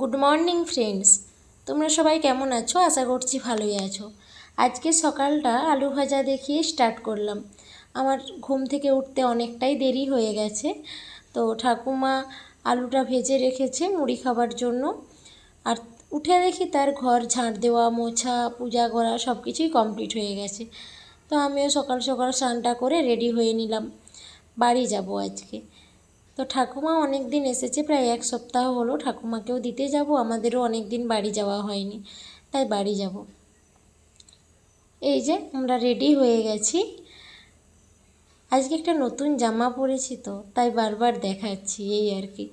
Good morning friends তোমরা সবাই কেমন আছো? আশা করছি ভালোই আছো। আজকে সকালটা আলু ভাজা দেখিয়ে স্টার্ট করলাম। আমার ঘুম থেকে উঠতে অনেকটাই দেরি হয়ে গেছে। তো ঠাকুমা আলুটা ভেজে রেখেছে মুড়ি খাবার জন্য। আর উঠে দেখি তার ঘর ঝাঁট দেওয়া, মোছা, পূজা করা সব কিছুই কমপ্লিট হয়ে গেছে। তো আমিও সকাল সকাল স্নানটা করে রেডি হয়ে নিলাম। বাড়ি যাব আজকে। তো ঠাকুমা অনেক দিন এসেছে, প্রায় এক সপ্তাহ হলো ঠাকুমাকেও দিতে যাব, আমাদেরও অনেক দিন বাড়ি যাওয়া হয়নি, তাই বাড়ি যাব। এই যে আমরা রেডি হয়ে গেছি। আজকে একটা নতুন জামা পরেছি তো, তাই বারবার দেখাচ্ছি এই আর কি।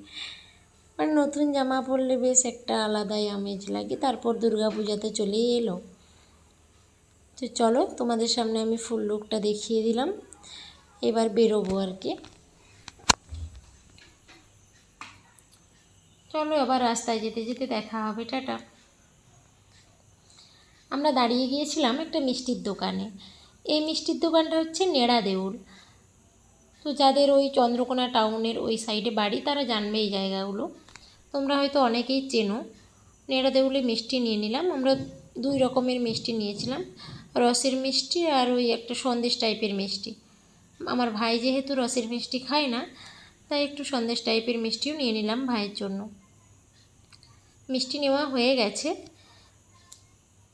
মানে নতুন জামা পরলে বেশ একটা আলাদাই আমেজ লাগে, তারপর দুর্গা পূজাতে চলেই এলো। তো চলো তোমাদের সামনে আমি ফুল লুকটা দেখিয়ে দিলাম, এবার বেরোবো আর কি। চলো আবার রাস্তায় যেতে যেতে দেখা হবে, টাটা। আমরা দাঁড়িয়ে গিয়েছিলাম একটা মিষ্টির দোকানে। এই মিষ্টির দোকানটা হচ্ছে নেড়া দেউল। তো যাদের ওই চন্দ্রকোনা টাউনের ওই সাইডে বাড়ি, তারা জানবে এই জায়গাগুলো। তোমরা হয়তো অনেকেই চেনো। নেড়া দেউলে মিষ্টি নিয়ে নিলাম। আমরা দুই রকমের মিষ্টি নিয়েছিলাম। রসের মিষ্টি আর ওই একটা সন্দেশ টাইপের মিষ্টি। আমার ভাই যেহেতু রসের মিষ্টি খায় না তাই একটু সন্দেশ টাইপের মিষ্টিও নিয়ে নিলাম ভাইয়ের জন্য। মিষ্টি নেওয়া হয়ে গেছে।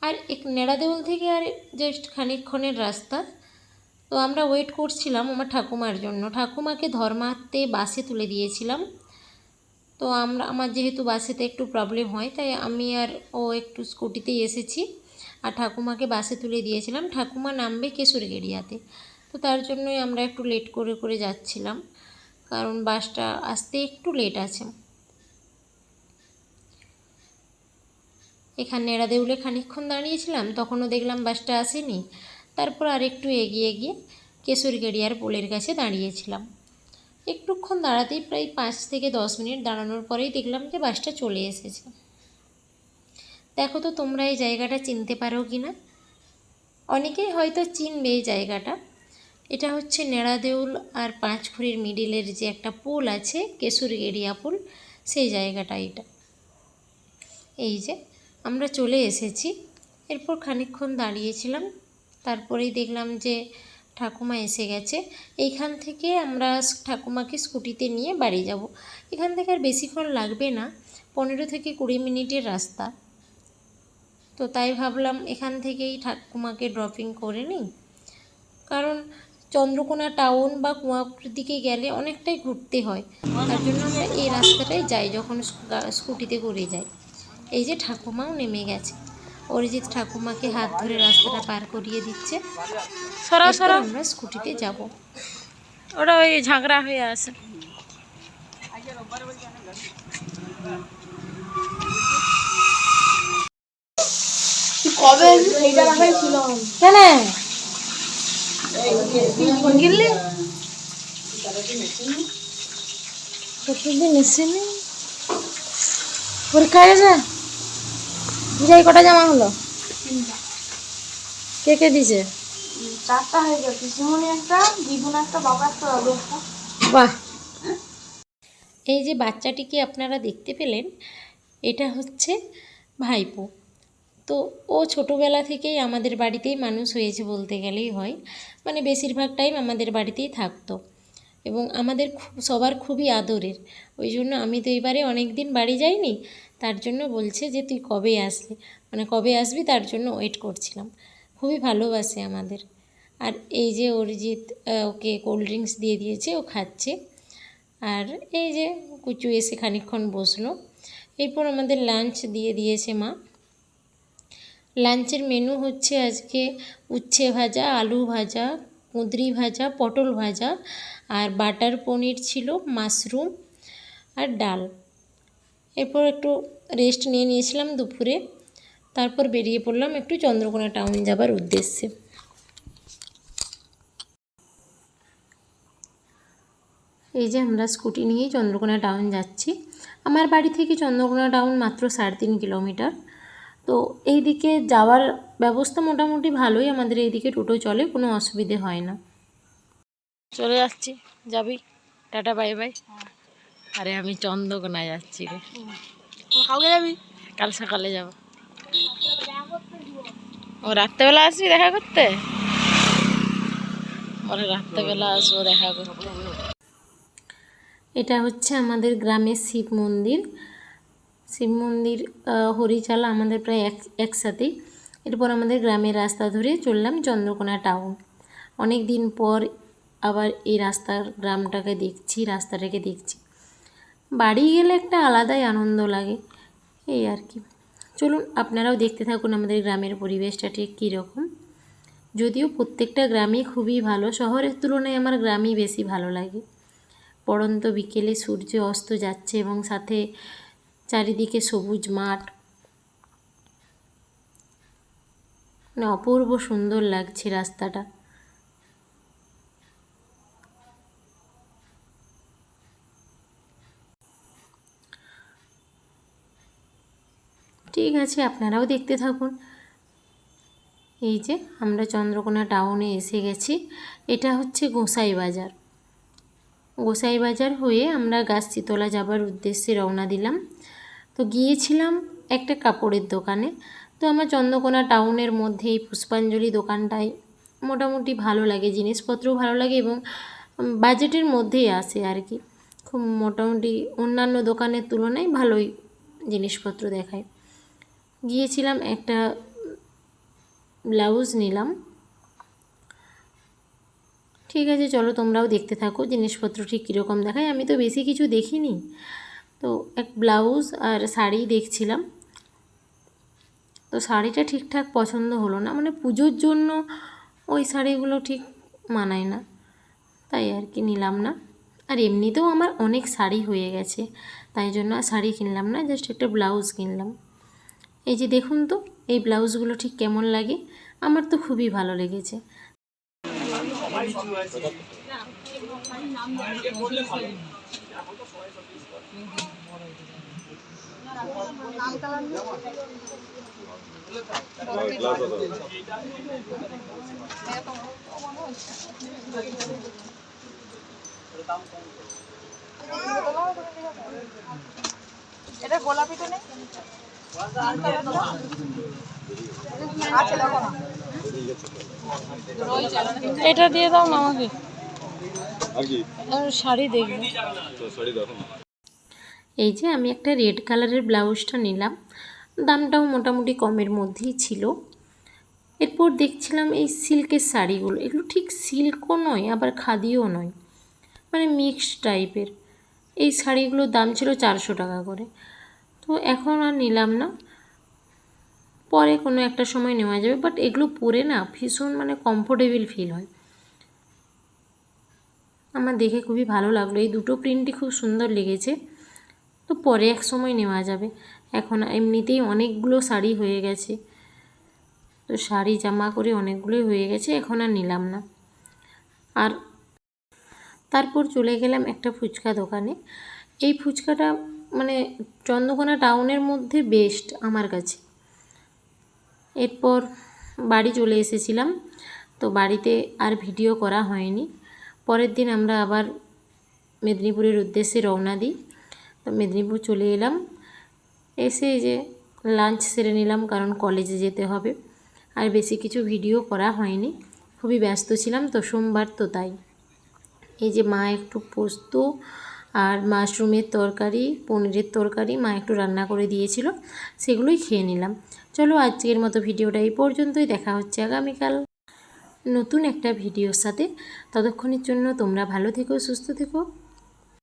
আর এক নেড়াদেউল থেকে আর জাস্ট খানিকক্ষণের রাস্তা। তো আমরা ওয়েট করছিলাম আমার ঠাকুমার জন্য। ঠাকুমাকে ধর্মাতে বাসে তুলে দিয়েছিলাম। তো আমরা, আমার যেহেতু বাসেতে একটু প্রবলেম হয়, তাই আমি আর ও একটু স্কুটিতেই এসেছি। আর ঠাকুমাকে বাসে তুলে দিয়েছিলাম। ঠাকুমা নামবে কেশরগেড়িয়াতে। তো তার জন্যই আমরা একটু লেট করে করে যাচ্ছিলাম। কারণ বাসটা আসতে একটু লেট আছে। এখানে নেড়াদেউলে খানিকক্ষণ দাঁড়িয়েছিলাম, তখনও দেখলাম বাসটা আসেনি। তারপর আর একটু এগিয়ে গিয়ে কেশর কেশরগেড়িয়ার পোলের কাছে দাঁড়িয়েছিলাম। একটুক্ষণ দাঁড়াতেই প্রায় পাঁচ থেকে দশ মিনিট দাঁড়ানোর পরেই দেখলাম যে বাসটা চলে এসেছে। দেখো তো তোমরা এই জায়গাটা চিনতে পারো কি না অনেকেই হয়তো চিনবে এই জায়গাটা। এটা হচ্ছে নেড়াদেউল আর পাঁচখড়ির মিডিলের যে একটা পুল আছে কেশরগেড়িয়া পুল, সেই জায়গাটা এটা। এই যে, আমরা চলে এসেছি। এরপর খানিকক্ষণ দাঁড়িয়েছিলাম, তারপরেই দেখলাম যে ঠাকুমা এসে গেছে। এইখান থেকে আমরা ঠাকুমাকে স্কুটিতে নিয়ে বাড়ি যাব। এখান থেকে আর বেশিক্ষণ লাগবে না, পনেরো থেকে কুড়ি মিনিটের রাস্তা। তো তাই ভাবলাম এখান থেকেই ঠাকুমাকে ড্রপিং করে নিই। কারণ চন্দ্রকোনা টাউন বা কুয়াপুর দিকে গেলে অনেকটাই ঘুরতে হয়। তার জন্য আমরা এই রাস্তাটাই যাই যখন স্কুটিতে করে যাই। এই যে ঠাকুমাও নেমে গেছে। অরিজিৎ ঠাকুমাকে হাত ধরে রাস্তাটা পার করিয়ে দিচ্ছে। সরা সরা আমরা স্কুটিতে যাব। ওটা ওই ঝাঁকড়া হয়ে আছে। কবে? এইটা রাখাই ছিল। কেন গিললি? পরীক্ষা গেছে যাই কটা জামা হলো? কে কে দিছে চারটা হয়ে গেছে। পিসিমণি একটা দিগুন একটা বাবা একটা একটা বাহ। এই যে বাচ্চাটিকে আপনারা দেখতে পেলেন এটা হচ্ছে ভাইপো। তো ও ছোটোবেলা থেকেই আমাদের বাড়িতেই মানুষ হয়েছে বলতে গেলেই হয়। মানে বেশিরভাগ টাইম আমাদের বাড়িতেই থাকতো। এবং আমাদের খুব সবার খুবই আদরের। ওই জন্য আমি তো এবারে অনেক দিন বাড়ি যাইনি। তার জন্য বলছে যে, তুই কবে আসবি মানে কবে আসবি? তার জন্য ওয়েট করছিলাম। খুবই ভালোবাসে আমাদের। আর এই যে অরিজিৎ ওকে কোল্ড ড্রিঙ্কস দিয়ে দিয়েছে, ও খাচ্ছে। আর এই যে কুচু এসে খানিকক্ষণ বসল। এরপর আমাদের লাঞ্চ দিয়ে দিয়েছে মা। লাঞ্চের মেনু হচ্ছে আজকে উচ্ছে ভাজা, আলু ভাজা, কুঁদরি ভাজা, পটল ভাজা আর বাটার পনির ছিল, মাশরুম আর ডাল। এরপর একটু রেস্ট নিয়ে নিয়েছিলাম দুপুরে। তারপর বেরিয়ে পড়লাম একটু চন্দ্রকোনা টাউন যাবার উদ্দেশ্যে। এই যে আমরা স্কুটি নিয়েই চন্দ্রকোনা টাউন যাচ্ছি। আমার বাড়ি থেকে চন্দ্রকোনা টাউন মাত্র সাড়ে তিন কিলোমিটার তো এই দিকে যাওয়ার ব্যবস্থা মোটামুটি ভালোই। আমাদের এইদিকে টোটো চলে কোনো অসুবিধে হয় না। চলে যাচ্ছি। যাবি? Tata bye bye. আরে আমি চন্দ্রকোনা যাচ্ছি রে। কালকে যাবি? কাল সকালে যাব। ও রাত্রেবেলা আসবি দেখা করতে? বলে রাত্রেবেলা আসব দেখা করতে। এটা হচ্ছে আমাদের গ্রামের শিব মন্দির। শিব মন্দির হরিচালা আমাদের প্রায় এক, একসাথেই। এরপর আমাদের গ্রামের রাস্তা ধরে চললাম চন্দ্রকোনা টাউন অনেক দিন পর আবার এই রাস্তার গ্রামটাকে দেখছি, রাস্তাটাকে দেখছি। বাড়ি গেলে একটা আলাদাই আনন্দ লাগে, এই আর কি। চলুন, আপনারাও দেখতে থাকুন আমাদের গ্রামের পরিবেশটা ঠিক কীরকম। যদিও প্রত্যেকটা গ্রামই খুবই ভালো, শহরের তুলনায় আমার গ্রামই বেশি ভালো লাগে। পড়ন্ত বিকেলে সূর্য অস্ত যাচ্ছে এবং সাথে চারিদিকে সবুজ মাঠ। মানে অপূর্ব সুন্দর লাগছে রাস্তাটা। ঠিক আছে, আপনারাও দেখতে থাকুন। এই যে আমরা চন্দ্রকোনা টাউনে এসে গেছি। এটা হচ্ছে গোসাই বাজার। গোসাই বাজার হয়ে আমরা গাছচিতলা যাবার উদ্দেশ্যে রওনা দিলাম। তো গিয়েছিলাম একটা কাপড়ের দোকানে। তো আমার চন্দ্রকোনা টাউনের মধ্যে এই পুষ্পাঞ্জলি দোকানটায় মোটামুটি ভালো লাগে, জিনিসপত্রও ভালো লাগে এবং বাজেটের মধ্যেই আসে আর কি। খুব মোটামুটি অন্যান্য দোকানের তুলনায় ভালোই জিনিসপত্র দেখায়। গিয়েছিলাম একটা ব্লাউজ নিলাম। ঠিক আছে, চলো তোমরাও দেখতে থাকো, জিনিসপত্র ঠিক কীরকম দেখায়। আমি তো বেশি কিছু দেখিনি। তো এক ব্লাউজ আর শাড়ি দেখছিলাম তো শাড়িটা ঠিকঠাক পছন্দ হলো না মানে পুজোর জন্য ওই শাড়িগুলো ঠিক মানায় না তাই আর কি নিলাম না আর এমনিতেও আমার অনেক শাড়ি হয়ে গেছে তাই জন্য আর শাড়ি কিনলাম না জাস্ট একটা ব্লাউজ কিনলাম এই যে দেখুন তো এই ব্লাউজগুলো ঠিক কেমন লাগে আমার তো খুবই ভালো লেগেছে এটা গোলাপি তো নেই? দেখো এটা দিয়ে দাও না আমাকে। আর শাড়ি দেখব। তো শাড়ি দেখো এই যে আমি একটা রেড কালারের ব্লাউজটা নিলাম। দামটাও মোটামুটি কমের মধ্যেই ছিল। এরপর দেখছিলাম এই সিল্কের শাড়িগুলো। এগুলো ঠিক সিল্কও নয় আবার খাদিও নয়। মানে মিক্সড টাইপের। এই শাড়িগুলোর দাম ছিল চারশো টাকা করে। তো এখন আর নিলাম না। পরে কোনো একটা সময় নেওয়া যাবে বাট এগুলো পরে না ভীষণ মানে কমফোর্টেবল ফিল হয়। আমার দেখে খুবই ভালো লাগল। এই দুটো প্রিন্টই খুব সুন্দর লেগেছে। তো পরে এক সময় নেওয়া যাবে। এখন এমনিতেই অনেকগুলো শাড়ি হয়ে গেছে। তো শাড়ি, জামা করে অনেকগুলোই হয়ে গেছে, এখন আর নিলাম না। আর তারপর চলে গেলাম একটা ফুচকা দোকানে। এই ফুচকাটা মানে চন্দ্রকোনা টাউনের মধ্যে বেস্ট আমার কাছে। এরপর বাড়ি চলে এসেছিলাম। তো বাড়িতে আর ভিডিও করা হয়নি। পরের দিন আমরা আবার মেদিনীপুরের উদ্দেশ্যে রওনা দিই। তো মেদিনীপুর চলে এলাম। এসে এই যে লাঞ্চ সেরে নিলাম, কারণ কলেজে যেতে হবে। আর বেশি কিছু ভিডিও করা হয়নি। খুবই ব্যস্ত ছিলাম, তো সোমবার তো তাই। এই যে মা একটু পোস্ত আর মাশরুমের তরকারি, পনিরের তরকারি মা একটু রান্না করে দিয়েছিল, সেগুলোই খেয়ে নিলাম। চলো আজকের মতো ভিডিওটা এই পর্যন্তই। দেখা হচ্ছে আগামীকাল। নতুন একটা ভিডিওর সাথে ততক্ষণের জন্য তোমরা ভালো থেকো সুস্থ থেকো।